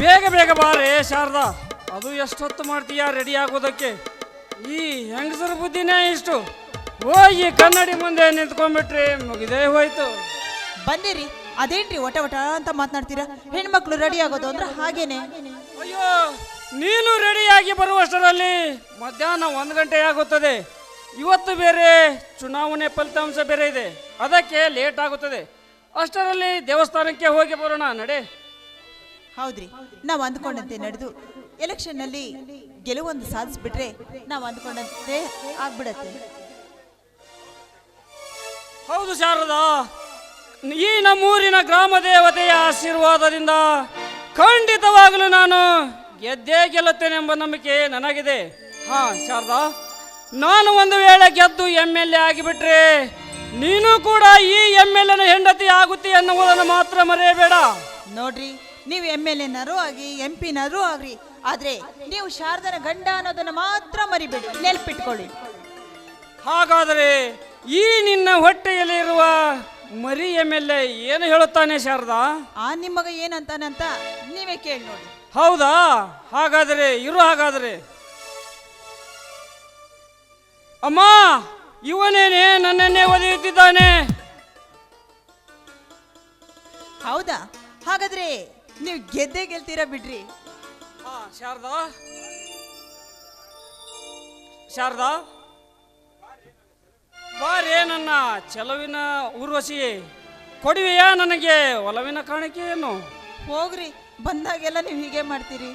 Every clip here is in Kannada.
ಬೇಗ ಬೇಗ ಬಾರೇ ಶಾರದಾ. ಅದು ಎಷ್ಟೊತ್ತು ಮಾಡ್ತೀಯ ರೆಡಿ ಆಗೋದಕ್ಕೆ? ಈ ಹೆಂಗಸರ ಬುದ್ಧಿನೇ ಇಷ್ಟು. ಹೋಗಿ ಕನ್ನಡಿ ಮುಂದೆ ನಿಂತ್ಕೊಂಡ್ಬಿಟ್ರಿ ಮುಗಿದೇ ಹೋಯ್ತು. ಬಂದಿರಿ. ಅದೇನ್ರಿ ಒಟ ಒಟ ಅಂತ ಮಾತನಾಡ್ತೀರಾ? ಹೆಣ್ಮಕ್ಳು ರೆಡಿ ಆಗೋದು ಅಂದ್ರೆ ಹಾಗೇನೆ. ಅಯ್ಯೋ ನೀನು ರೆಡಿಯಾಗಿ ಬರುವಷ್ಟರಲ್ಲಿ ಮಧ್ಯಾಹ್ನ ಒಂದು ಗಂಟೆ ಆಗುತ್ತದೆ. ಇವತ್ತು ಬೇರೆ ಚುನಾವಣೆ ಫಲಿತಾಂಶ ಬೇರೆ ಇದೆ. ಅದಕ್ಕೆ ಲೇಟ್ ಆಗುತ್ತದೆ. ಅಷ್ಟರಲ್ಲಿ ದೇವಸ್ಥಾನಕ್ಕೆ ಹೋಗಿ ಬರೋಣ ನಡೆ. ಹೌದ್ರಿ. ನಾವು ಅಂದ್ಕೊಂಡಂತೆ ನಡೆದು. ಎಲೆಕ್ಷನ್ನಲ್ಲಿ ಗೆಲುವೊಂದು ಸಾಧಿಸ್ಬಿಟ್ರೆ ನಾವು ಅಂದ್ಕೊಂಡಂತೆ ಆಗ್ಬಿಡತ್ತೆ. ಹೌದು ಶಾರದಾ. ಈ ನಮ್ಮೂರಿನ ಗ್ರಾಮ ದೇವತೆಯ ಆಶೀರ್ವಾದದಿಂದ ಖಂಡಿತವಾಗಲೂ ನಾನು ಗೆದ್ದೇ ಗೆಲ್ಲುತ್ತೇನೆಂಬ ನಂಬಿಕೆ ನನಗಿದೆ. ಹಾ, ಶಾರದಾ. ನಾನು ಒಂದು ವೇಳೆ ಗೆದ್ದು ಎಂ ಎಲ್ ಎ ಆಗಿಬಿಟ್ರೆ ನೀನು ಕೂಡ ಈ ಎಂ ಎಲ್ ಎನ ಹೆಂಡತಿ ಆಗುತ್ತಿ ಅನ್ನುವುದನ್ನು ಮಾತ್ರ ಮರೆಯಬೇಡ. ನೋಡ್ರಿ ನೀವು ಎಂ ಎಲ್ ಎನಾರು ಆಗಿ ಎಂ ಪಿನಾರು ಆಗ್ರಿ ಆದ್ರೆ ನೀವು ಶಾರದನ ಗಂಡ ಅನ್ನೋದನ್ನ ಮಾತ್ರ ಮರಿಬೇಡಿ ನೆನ್ಪಿಟ್ಕೊಳ್ಳಿ. ಹಾಗಾದರೆ ಈ ನಿನ್ನ ಹೊಟ್ಟೆಯಲ್ಲಿರುವ ಮರಿ ಎಂ ಎಲ್ ಎ ಏನು ಹೇಳುತ್ತಾನೆ ಶಾರದಾ? ಆ ನಿಮ್ಮಗ ಏನಂತಾನಂತ ನೀವೇ ಕೇಳಿ ನೋಡಿ. ಹೌದಾ? ಹಾಗಾದರೆ ಇರು ಹಾಗಾದರೆ. ಅಮ್ಮ ಇವನೇನೆ ನನ್ನನ್ನೇ ಒದೆಯುತ್ತಿದ್ದಾನೆ. ಹೌದಾ? ಹಾಗಾದ್ರೆ ನೀವು ಗೆದ್ದೆ ಗೆಲ್ತೀರಾ ಬಿಡ್ರಿ. ಹಾ ಶಾರದಾ. ಶಾರದಾ. ಬಾರೇ ನನ್ನ ಚೆಲುವಿನ ಊರ್ವಶಿ. ಕೊಡುವೆಯಾ ನನಗೆ ಒಲವಿನ ಕಾಣಿಕೆಯನ್ನು? ಹೋಗ್ರಿ ಬಂದಾಗೆಲ್ಲ ನೀವು ಹೀಗೆ ಮಾಡ್ತೀರಿ.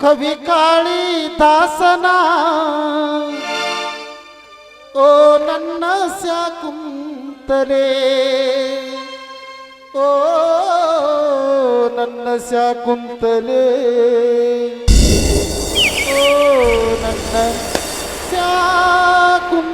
ಕವಿ ಕಾಳಿದಾಸನ ಓ ನನ್ನ ಶಾಕುಂತಲೆ ಓ ನನ್ನ ಶಾಕುಂತಲೆ ಓ ನನ್ನ ಶಾಕುಂತಲೆ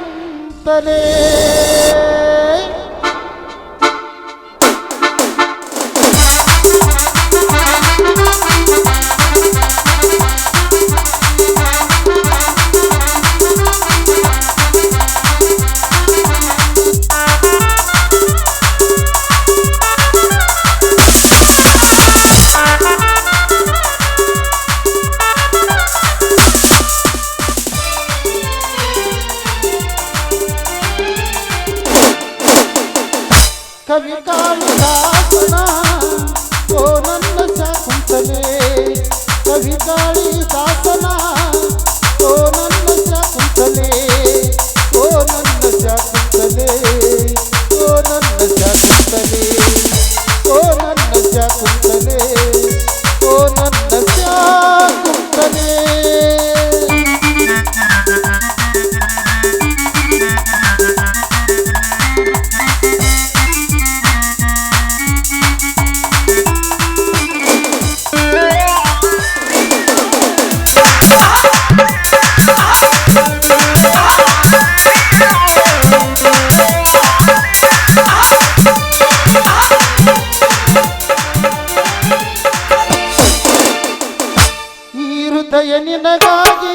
ನಿನಗಾಗಿ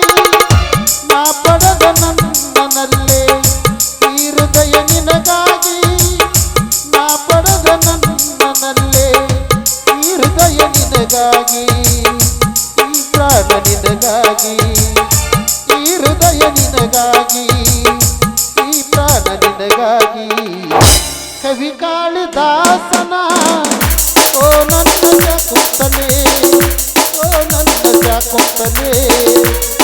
ನಾ ಪಡೆದ ನನ್ನನಲ್ಲೇ ಈ ಹೃದಯ ನಿನಗಾಗಿ ನಾ ಪಡೆದ ನನ್ನನಲ್ಲೇ ಈ ಹೃದಯ ನಿನಗಾಗಿ, ಈ ಪ್ರಾಣ ನಿನಗಾಗಿ, ಈ ಹೃದಯ ನಿನಗಾಗಿ, ಈ ಪ್ರಾಣ ನಿನಗಾಗಿ. ಕವಿ ಕಾಳಿದಾಸನ ನನ್ನ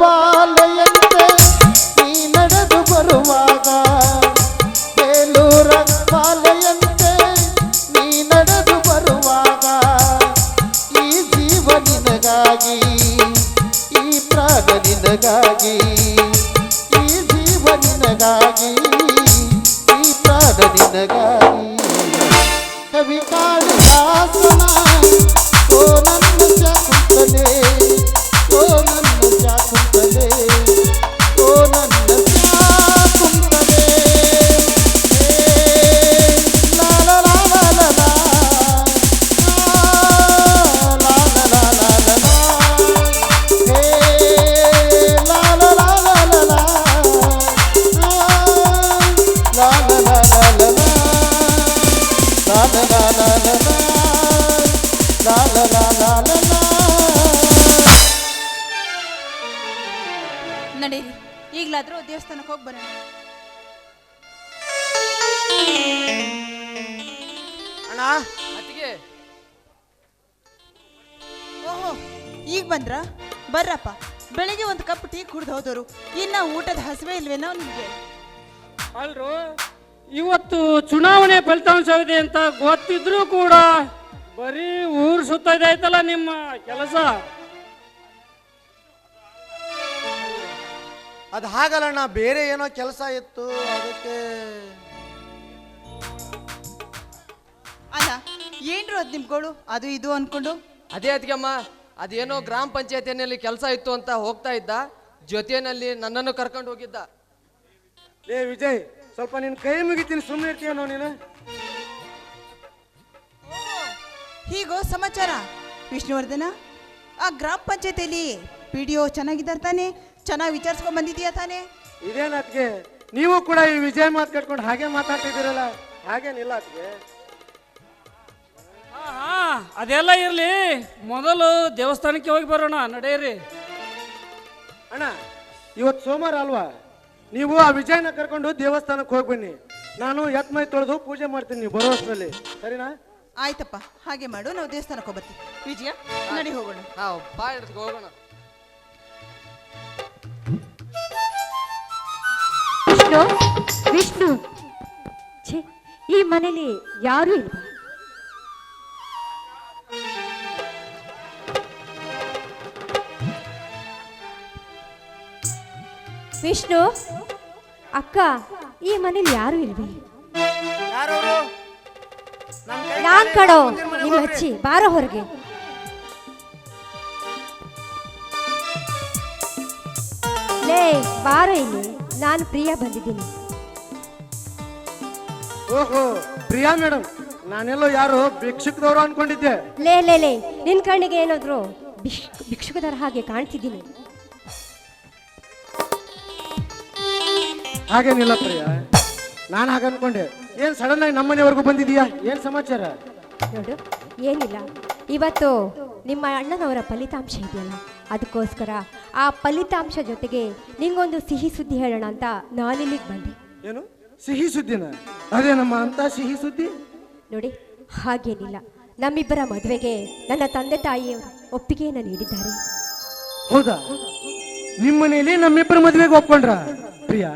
ಬಾಲೆಯಂತೆ ನೀ ನಡೆದು ಬರುವಾಗ ಬೇಲೂರ ಬಾಲೆಯಂತೆ ನೀ ನಡೆದು ಬರುವಾಗ ಈ ಜೀವ ನಿನಗಾಗಿ, ಈ ಪ್ರಾಣ ನಿನಗಾಗಿ, ಈ ಜೀವ ನಿನಗಾಗಿ, ಈ ಪ್ರಾಣ ನಿನಗಾಗಿ ನಡೀರಿ. ಈಗಲಾದರೂ ದೇವಸ್ಥಾನಕ್ಕೆ ಹೋಗಿ ಬರೋಣ. ಅಣ್ಣ ಅತ್ತಿಗೆ. ಓಹೋ ಈಗ ಬಂದ್ರ? ಬರ್ರಪ್ಪ. ಬೆಳಿಗ್ಗೆ ಒಂದು ಕಪ್ ಟೀ ಕುಡ್ದು ಹೋದವರು ಇನ್ನ ಊಟದ ಹಸಿವೆ ಇಲ್ವೇನೋ ನಿಮಗೆ? ಅಲ್ರು ಇವತ್ತು ಚುನಾವಣೆ ಫಲಿತಾಂಶ ಇದೆ ಅಂತ ಗೊತ್ತಿದ್ರೂ ಕೂಡ ಬರೀ ಊರು ಸುತ್ತ ಐತಲ್ಲ ನಿಮ್ಮ ಕೆಲಸ. ಅದು ಹಾಗಲ್ಲಣ್ಣ ಬೇರೆ ಏನೋ ಕೆಲಸ ಇತ್ತು ಅದಕ್ಕೆ. ಅಲ್ಲ ಏನ್ರು ಅದು ನಿಮ್ಗಳು ಅದು ಇದು ಅನ್ಕೊಂಡು? ಅದೇ ಅದಕ್ಕಮ್ಮ ಅದೇನೋ ಗ್ರಾಮ ಪಂಚಾಯತಿನಲ್ಲಿ ಕೆಲಸ ಇತ್ತು ಅಂತ ಹೋಗ್ತಾ ಇದ್ದ ಜೊತೆಯಲ್ಲಿ ನನ್ನನ್ನು ಕರ್ಕೊಂಡು ಹೋಗಿದ್ದ. ಏ ವಿಜಯ್ ಸ್ವಲ್ಪ ನಿನ್ ಕೈ ಮುಗಿತೀನಿ ಸುಮ್ಮನೆ ಇರ್ತೀಯನೋ ನೀನು? ಹೀಗೋ ಸಮಾಚಾರ. ವಿಷ್ಣುವರ್ಧನ ಆ ಗ್ರಾಮ ಪಂಚಾಯತಿಯಲ್ಲಿ ಪಿ ಡಿ ಒ ಚೆನ್ನಾಗಿದ್ದಾರೆ ತಾನೆ? ಚೆನ್ನಾಗಿ ವಿಚಾರಿಸ್ಕೊಂಡ್ ಬಂದಿದ್ಯಾ ತಾನೆ? ಇದೇನತ್ಗೆ ನೀವು ಕೂಡ ಈ ವಿಜಯ್ ಮಾತು ಕಟ್ಕೊಂಡು ಹಾಗೆ ಮಾತಾಡ್ತಿದ್ದೀರಲ್ಲ? ಹಾಗೇನಿಲ್ಲ ಅದ್ಗೆ ಹಾ ಅದೆಲ್ಲ ಇರ್ಲಿ. ಮೊದಲು ದೇವಸ್ಥಾನಕ್ಕೆ ಹೋಗಿ ಬರೋಣ ನಡೆಯಿರಿ. ಅಣ್ಣ ಇವತ್ತು ಸೋಮವಾರ ಅಲ್ವಾ? ನೀವು ಆ ವಿಜಯನ ಕರ್ಕೊಂಡು ದೇವಸ್ಥಾನಕ್ಕೆ ಹೋಗಿ ಬನ್ನಿ ನಾನು ಎತ್ಮೈ ತೊಳೆದು ಪೂಜೆ ಮಾಡ್ತೀನಿ ನೀವು ಬರೋ ಅಷ್ಟರಲ್ಲಿ ಸರಿನಾ? ಆಯ್ತಪ್ಪ ಹಾಗೆ ಮಾಡು ನಾವು ದೇವಸ್ಥಾನಕ್ಕೆ ಹೋಗ್ಬರ್ತೀವಿ. ವಿಜಯ ನಡಿ ಹೋಗೋಣ. ಹೋಗೋಣ. ವಿಷ್ಣು ವಿಷ್ಣು. ಛೇ ಈ ಮನೇಲಿ ಯಾರು ಇಲ್ವಾ ವಿಷ್ಣು ಅಕ್ಕ ಈ ಮನೇಲಿ ಯಾರು ಇಲ್ವಿ? ನಾನ್ ಕಡೋ ನೀನು ಹಚ್ಚಿ ಬಾರೋ ಹೊರಗೆ. ಲೇ ಬಾರೋ ಇಲ್ಲಿ. ನಾನು ಪ್ರಿಯಾ ಬಂದಿದ್ದೀನಿ. ಓಹೋ ಪ್ರಿಯಾ ಮೇಡಮ್ ನಾನೆಲ್ಲೋ ಯಾರು ಭಿಕ್ಷುಕದವರು ಅನ್ಕೊಂಡಿದ್ದೆ. ಲೇ ಲೇ ಲೇ ನಿನ್ ಕಣ್ಣಿಗೆ ಏನಾದ್ರು ಭಿಕ್ಷು ಭಿಕ್ಷುಕದರ ಹಾಗೆ ಕಾಣ್ತಿದ್ದೀನಿ. ಹಾಗೇನಿಲ್ಲ ಪ್ರಿಯಾ ನಾನು ಹಾಗೆ ಅನ್ಕೊಂಡೆ. ಏನ್ ಸಡನ್ ಆಗಿ ನಮ್ಮನೆವರೆಗೂ ಬಂದಿದೀಯಾ ಏನ್ ಸಮಾಚಾರ? ನೋಡು ಏನಿಲ್ಲ. ಇವತ್ತು ನಿಮ್ಮ ಅಣ್ಣನವರ ಫಲಿತಾಂಶ ಇದೆಯಲ್ಲ. ಅದಕ್ಕೋಸ್ಕರ ಆ ಫಲಿತಾಂಶ ಜೊತೆಗೆ ನಿಂಗೊಂದು ಸಿಹಿ ಸುದ್ದಿ ಹೇಳೋಣ ಅಂತ ನಾನಿಲ್ಲಿಗೆ ಬಂದೆ. ಏನು? ಸಿಹಿ ಸುದ್ದಿನ? ಅದೇನಮ್ಮ ಅಂತ ಸಿಹಿ ಸುದ್ದಿ? ನೋಡಿ ಹಾಗೇನಿಲ್ಲ. ನಮ್ಮಿಬ್ಬರ ಮದುವೆಗೆ ನನ್ನ ತಂದೆ ತಾಯಿಯವರು ಒಪ್ಪಿಗೆಯನ್ನು ನೀಡಿದ್ದಾರೆ. ಹೌದಾ? ನಿಮ್ಮ ಮನೆಯಲ್ಲಿ ನಮ್ಮಿಬ್ಬರ ಮದುವೆಗೆ ಒಪ್ಕೊಂಡ್ರ? ಪ್ರಿಯಾ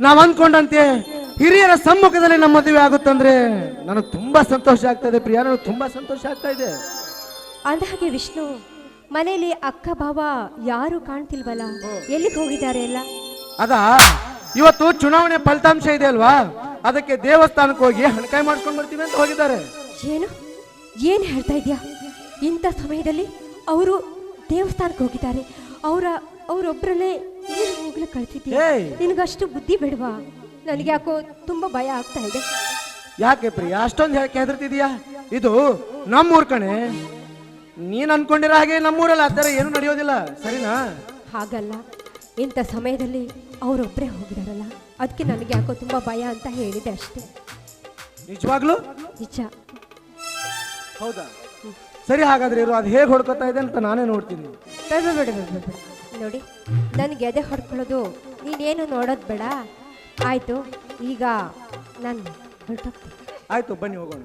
ನಾವು ಅಂದ್ಕೊಂಡಂತೆ ಹಿರಿಯರ ಸಮ್ಮುಖದಲ್ಲಿ ನಮ್ಮ ಮದುವೆ ಆಗುತ್ತಂದ್ರೆ ನನಗೆ ತುಂಬಾ ಸಂತೋಷ ಆಗ್ತಾ ಇದೆ ಪ್ರಿಯಾ ನನಗೆ ತುಂಬಾ ಸಂತೋಷ ಆಗ್ತಾ ಇದೆ. ಅಂದ ಹಾಗೆ ವಿಷ್ಣು ಮನೆಯಲ್ಲಿ ಅಕ್ಕ ಭಾವ ಯಾರು ಕಾಣ್ತಿಲ್ವಲ್ಲ? ಎಲ್ಲಿಗೆ ಹೋಗಿದ್ದಾರೆ ಎಲ್ಲ? ಅದಾ? ಇವತ್ತು ಚುನಾವಣೆ ಫಲಿತಾಂಶ ಇದೆ ಅಲ್ವಾ? ಅದಕ್ಕೆ ದೇವಸ್ಥಾನಕ್ಕೆ ಹೋಗಿ ಹಣಕಾಯಿ ಮಾಡ್ಕೊಂಡು ಬರ್ತೀವಿ ಅಂತ ಹೋಗಿದ್ದಾರೆ. ಏನು? ಏನು ಹೇಳ್ತಾ ಇದೆಯಾ? ಇಂಥ ಸಮಯದಲ್ಲಿ ಅವರು ದೇವಸ್ಥಾನಕ್ಕೆ ಹೋಗಿದ್ದಾರೆ. ಅವರ ಅವರೊಬ್ಬರನ್ನೇ ಏನು ಹೋಗ್ಲಿಕ್ಕೆ ಕಳ್ಸಿದ್ದೀಯ? ಏಯ್! ನಿನಗಷ್ಟು ಬುದ್ಧಿ ಬಿಡ್ವಾ? ನನಗೆ ಯಾಕೋ ತುಂಬ ಭಯ ಆಗ್ತಾ ಇದೆ. ಯಾಕೆ ಪ್ರಿಯ? ಅಷ್ಟೊಂದು ಹೇಳಕ್ಕೆ ಹೆದರ್ತಿದ್ಯಾ ಇದು ನಮ್ಮೂರ್ ಕಣೆ. ನೀನ್ ಅನ್ಕೊಂಡಿರೋ ಹಾಗೆ ನಮ್ಮೂರಲ್ಲಿ ಆ ಥರ ಏನು ನಡೆಯೋದಿಲ್ಲ. ಸರಿನಾ? ಹಾಗಲ್ಲ. ಇಂಥ ಸಮಯದಲ್ಲಿ ಅವರೊಬ್ಬರೇ ಹೋಗಿದಾರಲ್ಲ ಅದಕ್ಕೆ ನನಗೆ ಯಾಕೋ ತುಂಬ ಭಯ ಅಂತ ಹೇಳಿದೆ ಅಷ್ಟೇ. ನಿಜವಾಗ್ಲು? ನಿಜ. ಹೌದಾ? ಸರಿ ಹಾಗಾದ್ರೆ ಇರು ಅದು ಹೇಗೆ ಹೊಡ್ಕೊತಾ ಇದೆ ಅಂತ ನಾನೇ ನೋಡ್ತೀನಿ. ಬೇಡ ಬೇಡ ಬೇಡ ಬೇಡ ಬೇಡ. ನೋಡಿ ನನಗೆ ಎದೆ ಹೊಡ್ಕೊಳ್ಳೋದು ನೀನೇನು ನೋಡೋದು ಬೇಡ. ಆಯಿತು ಈಗ ನಾನು ಹೊರಟೋಗ್ತೀನಿ. ಆಯ್ತು ಬನ್ನಿ ಹೋಗೋಣ.